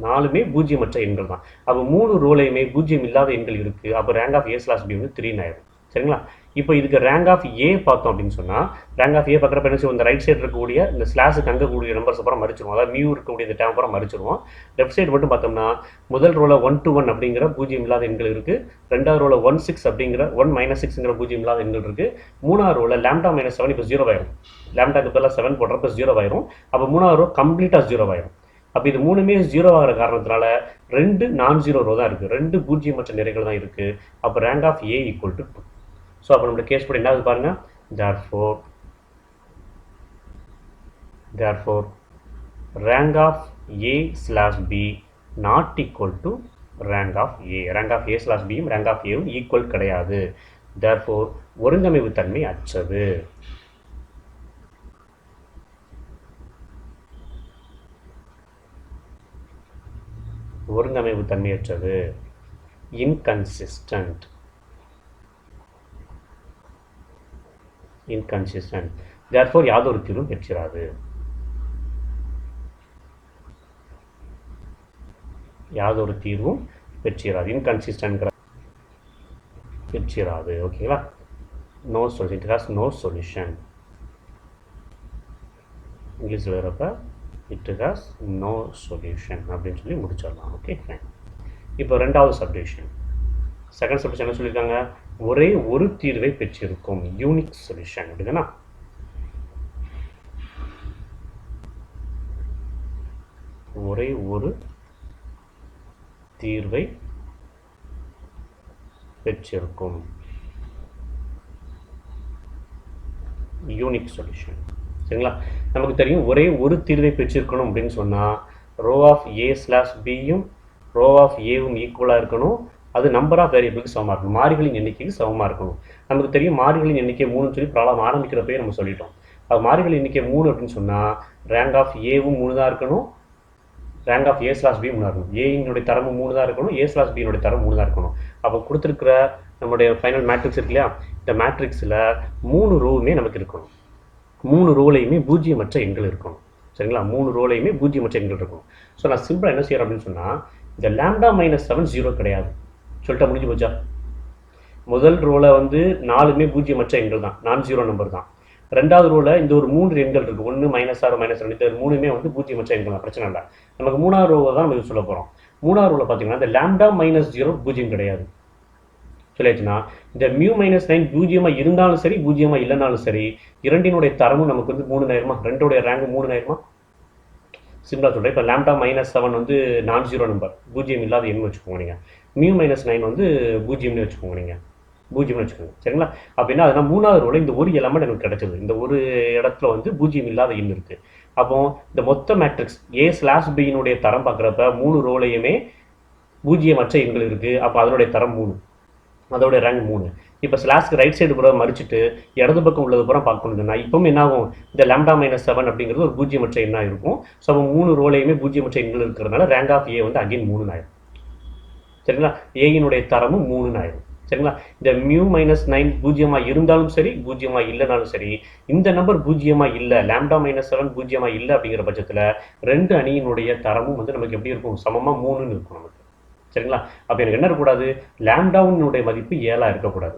நாலுமே பூஜ்ஜியமற்ற எண்கள் தான். அப்போ மூணு ரோலையுமே பூஜ்ஜியம் இல்லாத எண்கள் இருக்கு. அப்போ rank of A slash B வந்து த்ரீ ஆயிரும். சரிங்களா? இப்போ இதுக்கு ரேங்க் ஆஃப் ஏ பார்த்தோம் அப்படின்னு சொன்னால் ரேங்க் ஆஃப் ஏ பார்க்குறப்ப என்ன செய்வோம்? இந்த ரைட் சைடு இருக்கக்கூடிய இந்த ஸ்லாஸுக்கு அங்கே கூடிய நம்பர்ஸ் அப்புறம் மறிச்சிருவோம். அதாவது மியூ இருக்கக்கூடிய இந்த டேம் அப்புறம் மறிச்சிருவோம். லெஃப்ட் சைடு மட்டும் பார்த்தோம்னா முதல் ரோல ஒன் டு ஒன் அப்படிங்கிற பூஜ்ஜியம் இல்லாத எண்கள் இருக்குது ரெண்டாவது ரோல ஒன் சிக்ஸ் அப்படிங்கிற ஒன் மைனஸ் சிக்ஸ்ங்கிற பூஜ்ஜியம் இல்லாத எண்கள் இருக்குது மூணாவது ரோல லேம்டா மைனஸ் செவன் இப்போ ஜீரோ ஆயிரும். லேம்டாக்கு பதிலாக செவன் போடுறப்ப ஜீரோ ஆயிரும். அப்போ மூணாவது ரோ கம்ப்ளீட்டாக ஜீரோ ஆயிரும். அப்போ இது மூணுமே ஜீரோ ஆகிற காரணத்தினால ரெண்டு நான் ஜீரோ ரோ தான் இருக்குது ரெண்டு பூஜ்ஜியமற்ற நிறைகள் தான் இருக்குது அப்போ rank of A equal to two so அப்போ நம்மளோட கேஸ் படி என்ன ஆகுது பாருங்க. Therefore therefore rank of A slash B not equal to rank of A rank of A slash பியும் ரேங்க் ஆஃப் ஏவும் ஈக்குவல் கிடையாது. தேர் ஃபோர் ஒருங்கமைவு தன்மை அற்றது. ஒருங்கமைவு தன்மையற்றது இன்கன்சிஸ்டன்ட் இன்கன்சிஸ்டன்ட் தேர்ஃபோர் யாதொரு தீர்வும் பெற்றிராது. யாதொரு தீர்வும் பெற்றிராது. இன்கன்சிஸ்டன்ட்ங்கிற பெற்றிராது. ஓகேங்களா no solution it has no solution இங்கிலீஷில் இருக்கிறப்ப இட் ஹாஸ் நோ சொல்யூஷன் அப்படின்னு சொல்லி முடிச்சிடலாம். ஓகே ஃபைன் இப்போ ரெண்டாவது சப்டிவிஷன் செகண்ட் சப்டிஷன் என்ன சொல்லியிருக்காங்க? ஒரே ஒரு தீர்வை பெற்றிருக்கும் யூனிக் சொல்யூஷன் அப்படிதானா? ஒரே ஒரு தீர்வை பெற்றிருக்கும் யூனிக் சொல்யூஷன் சரிங்களா? நமக்கு தெரியும் ஒரே ஒரு தீர்வை பெற்றிருக்கணும் அப்படின்னு சொன்னால் ரோ ஆஃப் ஏ ஸ்லாஷ் பியும் ரோ ஆஃப் ஏவும் ஈக்குவலாக இருக்கணும். அது நம்பர் ஆஃப் வேரியபிளுக்கு சமமாக இருக்கணும். மாறிகளின் எண்ணிக்கைக்கு சமமாக இருக்கணும். நமக்கு தெரியும் மாறிகளின் எண்ணிக்கை மூணுன்னு சொல்லி ப்ராப்ளம் ஆரம்பிக்கிறப்பே நம்ம சொல்லிட்டோம். அது மாறிகள் எண்ணிக்கை மூணு அப்படின்னு சொன்னால் ரேங்க் ஆஃப் ஏவும் மூணு தான் இருக்கணும். Rank of A slash B மூணு இருக்கணும். ஏயினுடைய தரம் மூணு தான் இருக்கணும். ஏ ஸ்லாஸ் பியினுடைய தரம் மூணு தான் இருக்கணும். அப்போ கொடுத்துருக்கிற நம்முடைய ஃபைனல் மேட்ரிக்ஸ் இருக்கு இல்லையா? இந்த மேட்ரிக்ஸில் மூணு ரோவுமே நமக்கு இருக்கணும். மூணு ரோலையுமே பூஜ்ஜியமற்ற எண்கள் இருக்கணும். சரிங்களா? மூணு ரோலையுமே பூஜ்ஜியமற்ற எண்கள் இருக்கணும். ஸோ நான் சிம்பிளாக என்ன செய்யறேன் அப்படின்னு சொன்னால் இந்த லேம்டா மைனஸ் செவன் ஜீரோ கிடையாது. சொல்லிட்டா முடிஞ்சு போச்சா? முதல் ரோல வந்து நாலுமே பூஜ்ஜியமற்ற எண்கள் தான். நான் ஜீரோ நம்பர் தான். ரெண்டாவது ரோல இந்த ஒரு மூன்று எண்கள் இருக்கு. ஒன்று மைனஸ் ஆறு மைனஸ் ரெண்டு இந்த மூணுமே வந்து பூஜ்ஜியமற்ற எண்கள் தான். பிரச்சனை இல்லை. நமக்கு மூணாவது ரோவை தான் நம்ம சொல்ல போகிறோம் மூணாவது ரோல பார்த்தீங்கன்னா இந்த லேம்டா மைனஸ் ஜீரோ பூஜ்ஜியம் கிடையாது. சொல்லியாச்சுன்னா இந்த மியூ மைனஸ் நைன் பூஜ்ஜியமாக இருந்தாலும் சரி பூஜ்ஜியமாக இல்லைனாலும் சரி இரண்டினுடைய தரமும் நமக்கு வந்து மூணு நேரமா? ரெண்டோடைய ரேங்க் மூணு நேரமா? சிம்பிளாக சொல்கிறேன் இப்போ லேம்டா மைனஸ் செவன் வந்து நான் ஜீரோ நம்பர் பூஜ்ஜியம் இல்லாத எண்ணு வச்சுக்கோங்க நீங்கள் மியூ மைனஸ் நைன் வந்து பூஜ்ஜியம்னு வச்சுக்கோங்க நீங்கள் பூஜ்ஜியம்னு வச்சுக்கோங்க. சரிங்களா? அப்படின்னா அதனால் மூணாவது ரோல இந்த ஒரு எலமெண்ட் எனக்கு கிடைச்சது. இந்த ஒரு இடத்துல வந்து பூஜ்ஜியம் இல்லாத எண் இருக்குது அப்போ இந்த மொத்த மேட்ரிக்ஸ் ஏ ஸ்லாஷ் பியினுடைய தரம் பார்க்குறப்ப மூணு ரோலையுமே பூஜ்ஜியமற்ற எண்கள் இருக்குது அப்போ அதனுடைய தரம் மூணு. அதோட ரேங்க் மூணு. இப்போ ஸ்லாஸ்க்கு ரைட் சைடு புறம் மறிச்சிட்டு இடது பக்கம் உள்ளது புறம் பார்க்கணும்னா இப்பவும் என்ன ஆகும்? இந்த லேம்டா மைனஸ் செவன் அப்படிங்கிறது ஒரு பூஜ்ஜியமற்ற எண்ணாக இருக்கும். ஸோ அப்போ மூணு ரோலையுமே பூஜ்ஜியமற்ற எண்கள் இருக்கிறதுனால ரேங்க் ஆஃப் ஏ வந்து அகைன் மூணு ஆயிரும். சரிங்களா? ஏயினுடைய தரமும் மூணுன்னு ஆயிரும். சரிங்களா? இந்த மியூ மைனஸ் நைன் பூஜ்ஜியமாக இருந்தாலும் சரி பூஜ்ஜியமாக இல்லைனாலும் சரி இந்த நம்பர் பூஜ்ஜியமாக இல்லை லேம்டா மைனஸ் செவன் பூஜ்ஜியமாக இல்லை அப்படிங்கிற பட்சத்தில் ரெண்டு அணியினுடைய தரமும் வந்து நமக்கு எப்படி இருக்கும்? சமமாக மூணுன்னு இருக்கும் நமக்கு. சரிங்களா? அப்போ எனக்கு என்ன இருக்கக்கூடாது? லேம்டாவினுடைய மதிப்பு ஏழாக இருக்கக்கூடாது.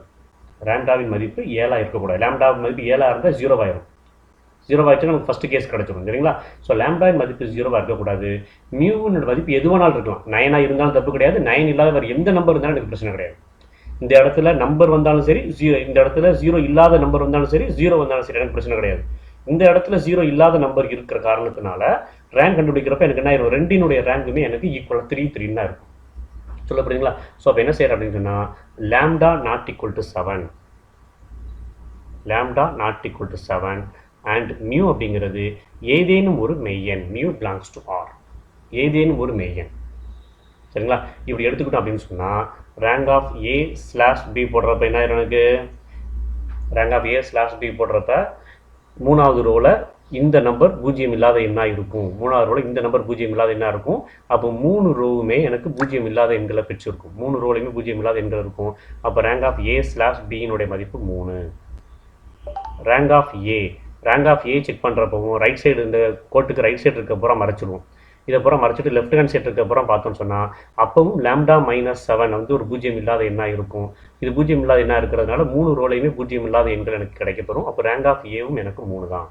லேம்டாவின் மதிப்பு ஏழாக இருக்கக்கூடாது. லேம்டாவின் மதிப்பு ஏழாக இருந்தால் ஜீரோவாயிரும் ஆயிரும் நமக்கு ஃபஸ்ட்டு கேஸ் கிடச்சிடும் சரிங்களா? ஸோ லேம்டாவின் மதிப்பு ஜீரோவாக இருக்கக்கூடாது. மியூவினோட மதிப்பு எது வேணாலும் இருக்கலாம் நைனாக இருந்தாலும் தப்பு கிடையாது. நைன் இல்லாத வேறு எந்த நம்பர் இருந்தாலும் எனக்கு பிரச்சனை கிடையாது. இந்த இடத்துல நம்பர் வந்தாலும் சரி ஜீரோ இந்த இடத்துல ஜீரோ இல்லாத நம்பர் வந்தாலும் சரி ஜீரோ வந்தாலும் சரி எனக்கு பிரச்சனை கிடையாது. இந்த இடத்துல ஜீரோ இல்லாத நம்பர் இருக்கிற காரணத்தினால ரேங்க் கண்டுபிடிக்கிறப்ப எனக்கு என்ன ஆயிரும்? ரெண்டினுடைய ரேங்குமே எனக்கு ஈக்குவலாக த்ரீ த்ரீன்னு தான் இருக்கும். சொல்ல போறீங்களா ஸோ அப்போ என்ன செய்யறேன் அப்படின்னு சொன்னால் lambda not equal to seven lambda not equal to seven and mu அப்படிங்கிறது ஏதேனும் ஒரு மெய்யன் மியூ பிலாங்ஸ் டு ஆர் ஏதேனும் ஒரு மெய்யன். சரிங்களா? இப்படி எடுத்துக்கிட்டோம் அப்படின்னு சொன்னால் rank of A slash B போடுறப்ப என்ன ஆயிரும் எனக்கு? Rank of A slash B போடுறப்ப மூணாவது ரோவில் இந்த நம்பர் பூஜ்ஜியம் இல்லாத என்ன இருக்கும். மூணாவது ரோவில் இந்த நம்பர் பூஜ்ஜியம் இல்லாத என்ன இருக்கும். அப்போ மூணு ரோவுமே எனக்கு பூஜ்ஜியம் இல்லாத எண்களை பெற்றிருக்கும். மூணு ரோலையுமே பூஜ்ஜியம் இல்லாத எண்கள் இருக்கும். அப்போ ரேங்க் ஆஃப் ஏ ஸ்லாஷ் பியினுடைய மதிப்பு மூணு. Rank of A rank of A check பண்ணுறப்பவும் right side இந்த கோட்டுக்கு ரைட் சைடு இருக்க பூரா மறைச்சிடுவோம். இதை பூரா மறைச்சிட்டு லெஃப்ட் ஹேண்ட் சைடு இருக்க பூரா பார்த்தோம்னு சொன்னால் அப்பவும் லேம்டா மைனஸ் செவன் வந்து ஒரு பூஜ்ஜியம் இல்லாத எண்ணாக இருக்கும். இது பூஜ்ஜியம் இல்லாத எண்ணாக இருக்கிறதுனால மூணு ரோலையுமே பூஜ்ஜியம் இல்லாத எண்கள் எனக்கு கிடைக்கப்பெறும் அப்போ ரேங்க் ஆஃப் ஏவும் எனக்கு மூணு தான்.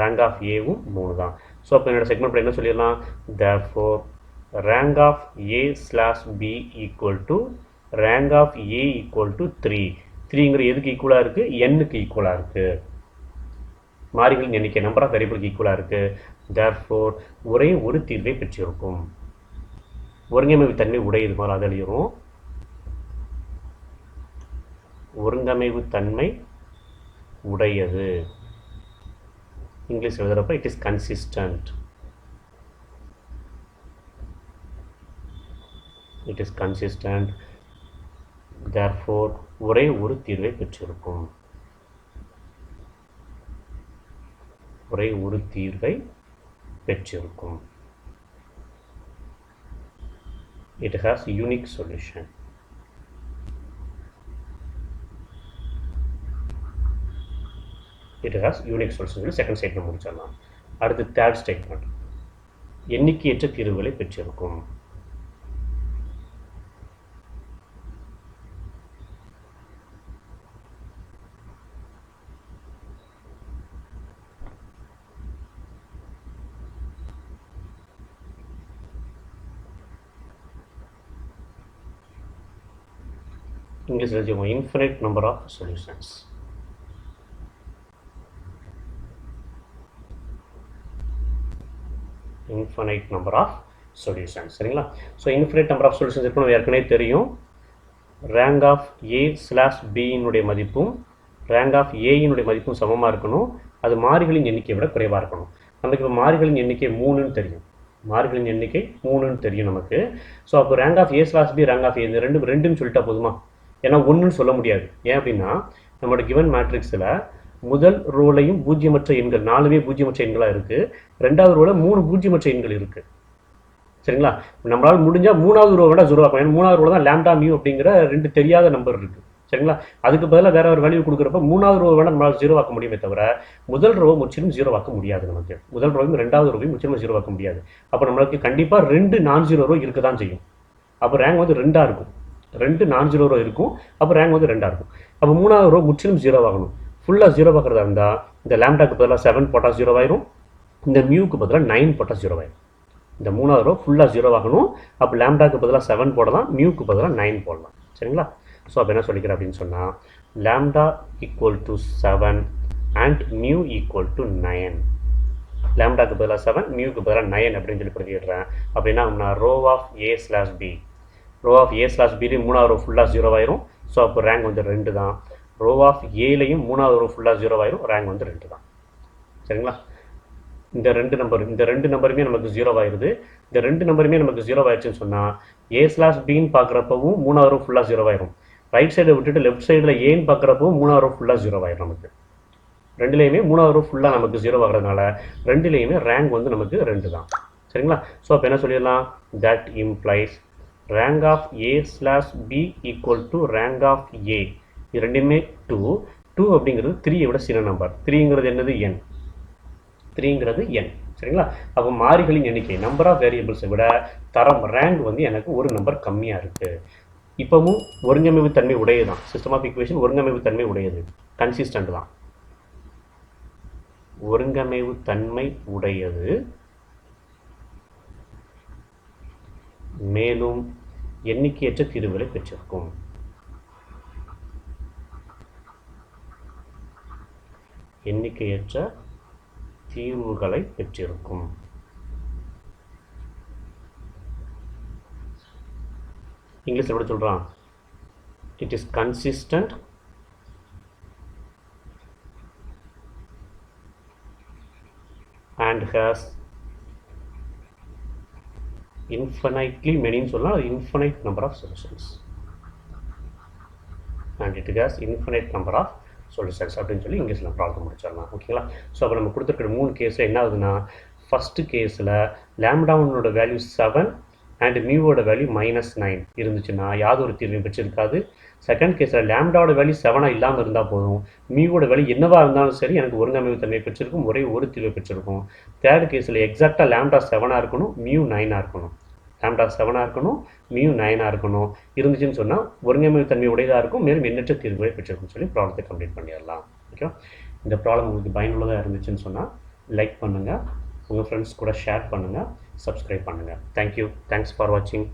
ரேங்க் ஆஃப் ஏவும் மூணு தான். ஸோ அப்போ என்னோட செக்மெண்ட் என்ன சொல்லிடலாம்? For rank of A slash B equal to rank of A equal to three த்ரீங்கிற எதுக்கு ஈக்குவலாக இருக்குது எண்ணுக்கு ஈக்குவலாக இருக்குது மாறிகளின் எண்ணிக்கை நம்பர் ஆஃப் வேரியபிளுக்கு ஈக்குவலாக இருக்குது தேர்ஃபோர் ஒரே ஒரு தீர்வை பெற்றிருக்கும். ஒருங்கமைவு தன்மை உடையது மாதிரி அது எழுதிரும் ஒருங்கமைவு தன்மை உடையது English எழுதுகிறப்ப it is consistent it is consistent therefore ஒரே ஒரு தீர்வை பெற்றிருக்கும். ஒரே ஒரு தீர்வை பெற்றிருக்கும். It has unique solution it has unique solution second statement முடிச்சிடலாம். அடுத்து தேர்ட் ஸ்டேட்மெண்ட் எண்ணிக்கையற்ற தீர்வுகளை பெற்றிருக்கும். இங்கிலீஷில் வச்சுக்கோங்க infinite number of solutions. Infinite number of solution சரிங்களா? So infinite number of solutions இருக்கணும் ஏற்கனவே தெரியும். ரேங்க் ஆஃப் ஏ ஸ்லாஷ் பியினுடைய மதிப்பும் ரேங்க் ஆஃப் ஏயினுடைய மதிப்பும் சமமாக இருக்கணும். அது மாறிகளின் எண்ணிக்கையை விட குறைவாக இருக்கணும். நமக்கு இப்போ மாறிகளின் எண்ணிக்கை மூணுன்னு தெரியும். மாறிகளின் எண்ணிக்கை மூணுன்னு தெரியும் நமக்கு. ஸோ அப்போ rank of A slash B rank of A இந்த ரெண்டு ரெண்டுன்னு சொல்லிட்டா போதுமா? ஏன்னா ஒன்றுன்னு சொல்ல முடியாது. ஏன் அப்படின்னா நம்மளோட கிவன் மேட்ரிக்ஸில் முதல் ரோலையும் பூஜ்ஜியமற்ற எண்கள் நாலுமே பூஜ்ஜியமற்ற எண்களாக இருக்குது ரெண்டாவது ரோவில் மூணு பூஜ்ஜியமற்ற எண்கள் இருக்குது சரிங்களா? நம்மளால் முடிஞ்சால் மூணாவது ரோவை விட ஜீரோ ஆகும் ஏன்னா மூணாவது ரோவில் தான் லேம்டா மியூ அப்படிங்கிற ரெண்டு தெரியாத நம்பர் இருக்குது சரிங்களா? அதுக்கு பதிலாக வேற ஒரு வேல்யூ கொடுக்குறப்ப மூணாவது ரோ வேணால் நம்மளால் ஜீரோ ஆக்க முடியுமே தவிர முதல் ரோ முற்றிலும் ஜீரோ ஆக்க முடியாது நமக்கு. முதல் ரோவையும் ரெண்டாவது ரோவையும் முற்றிலும் ஜீரோ ஆக்க முடியாது. அப்போ நம்மளுக்கு கண்டிப்பாக ரெண்டு நான் ஜீரோ ரோ இருக்க தான் செய்யும். அப்போ ரேங்க் வந்து ரெண்டாக இருக்கும். ரெண்டு நான் ஜீரோ ரோ இருக்கும். அப்போ ரேங்க் வந்து ரெண்டாக இருக்கும். அப்போ மூணாவது ரோ முற்றிலும் ஜீரோ ஆகணும் ஃபுல்லாக ஜீரோ பார்க்குறதா இருந்தால் இந்த லேம்டாக்கு பதிலாக செவன் போட்டால் ஜீரோ ஆயிரும். இந்த மியூக்கு பதிலாக நைன் போட்டால் ஜீரோ ஆயிரும். இந்த மூணாவது ரோ ஃபுல்லாக ஜீரோ ஆகணும் அப்போ லேம்டாக்கு பதிலாக செவன் போடலாம் மியூக்கு பதிலாக நைன் போடலாம். சரிங்களா? ஸோ அப்போ என்ன சொல்லிக்கிறேன் அப்படின்னு சொன்னால் lambda equal to seven and mu equal to nine லேம்டாக்கு பதிலாக செவன் மியூக்கு பதிலாக நயன் அப்படின்னு சொல்லி பிரதிடுறேன் அப்படின்னா rho of A slash B rho of A slash பிலையும் மூணாவது ரோ ஃபுல்லாக ஜீரோ ஆயிரும். ஸோ அப்போ ரேங்க் வந்து ரெண்டு தான். ரோ ஆஃப் ஏலையும் மூணாவது ரோ ஃபுல்லாக ஜீரோ ஆயிரும். ரேங்க் வந்து ரெண்டு தான். சரிங்களா? இந்த ரெண்டு நம்பர் இந்த ரெண்டு நம்பருமே நமக்கு ஜீரோவாயிருது இந்த ரெண்டு நம்பருமே நமக்கு ஜீரோ ஆயிடுச்சுன்னு சொன்னால் ஏ ஸ்லாஷ் பின்னு பார்க்குறப்பவும் மூணாவது ரோ ஃபுல்லாக ஜீரோ ஆயிரும். ரைட் சைடை விட்டுட்டு லெஃப்ட் சைடில் ஏன்னு பார்க்குறப்பவும் மூணாவது ரோ ஃபுல்லாக ஜீரோ ஆயிரும் நமக்கு. ரெண்டுலேயுமே மூணாவது ரோ ஃபுல்லாக நமக்கு ஜீரோ ஆகிறதுனால ரெண்டுலேயுமே ரேங்க் வந்து நமக்கு ரெண்டு தான். சரிங்களா? ஸோ அப்போ என்ன சொல்லிடலாம்? That implies rank of A slash B equal to rank of A இரண்டுமே ரெண்டுமே டூ டூ அப்படிங்கிறது த்ரீயை விட சின்ன நம்பர் த்ரீங்கிறது என்னது? என் த்ரீங்கிறது என் சரிங்களா? அப்போ மாறிகளின் எண்ணிக்கை நம்பர் ஆஃப் வேரியபிள்ஸை விட தரம் ரேங்க் வந்து எனக்கு ஒரு நம்பர் கம்மியாக இருக்குது இப்போவும் ஒருங்கமைவு தன்மை உடையது தான் சிஸ்டம் ஆஃப் இக்குவேஷன் ஒருங்கமைவு தன்மை உடையது. கன்சிஸ்டன்ட் தான். ஒருங்கமைவு தன்மை உடையது. மேலும் எண்ணிக்கையற்ற தீர்வுகளை பெற்றிருக்கும். எண்ணிக்கையற்ற தீர்வுகளை பெற்றிருக்கும். இங்கிலீஷில் எப்படி சொல்கிறான் it is consistent and has infinitely மெனின்னு சொல்லலாம் அது infinite number of solutions and it has infinite number of solutions அப்படின்னு சொல்லி இங்கிலீஷில் ப்ராப்ளம் முடிச்சிடலாம். ஓகேங்களா ஸோ அப்போ நம்ம கொடுத்துருக்கிற மூணு கேஸில் என்ன ஆகுதுன்னா ஃபஸ்ட்டு கேஸில் லேம்டாவுனோட வேல்யூ செவன் அண்ட் மியூவோட வேல்யூ மைனஸ் நைன் இருந்துச்சுன்னா யாவது ஒரு தீர்வையும் பெற்றிருக்காது? செகண்ட் கேஸில் லேம்டாவோட வேல்யூ செவனாக இல்லாமல் இருந்தால் போதும். மியூவோட வேல்யூ என்னவாக இருந்தாலும் சரி எனக்கு ஒருங்கமைவு தன்மை பெற்றிருக்கும் ஒரே ஒரு தீர்வு பெற்றிருக்கும். தேர்ட் கேஸில் எக்ஸாக்டாக லேம்டா செவனாக இருக்கணும் மியூ நைனாக இருக்கணும். லேம்டா செவனாக இருக்கணும் மியூ நைனாக இருக்கணும். இருந்துச்சுன்னு சொன்னால் ஒருங்கமைவு தன்மை உடையதாக இருக்கும் மேலும் எண்ணற்ற தீர்வுகளை பெற்றிருக்கும்னு சொல்லி ப்ராப்ளத்தை கம்ப்ளீட் பண்ணிடலாம். ஓகே இந்த ப்ராப்ளம் உங்களுக்கு பயனுள்ளதாக இருந்துச்சுன்னு சொன்னால் லைக் பண்ணுங்கள் உங்கள் ஃப்ரெண்ட்ஸ் கூட ஷேர் பண்ணுங்கள் சப்ஸ்கிரைப் பண்ணுங்கள் தேங்க்யூ தேங்க்ஸ் ஃபார் வாட்சிங்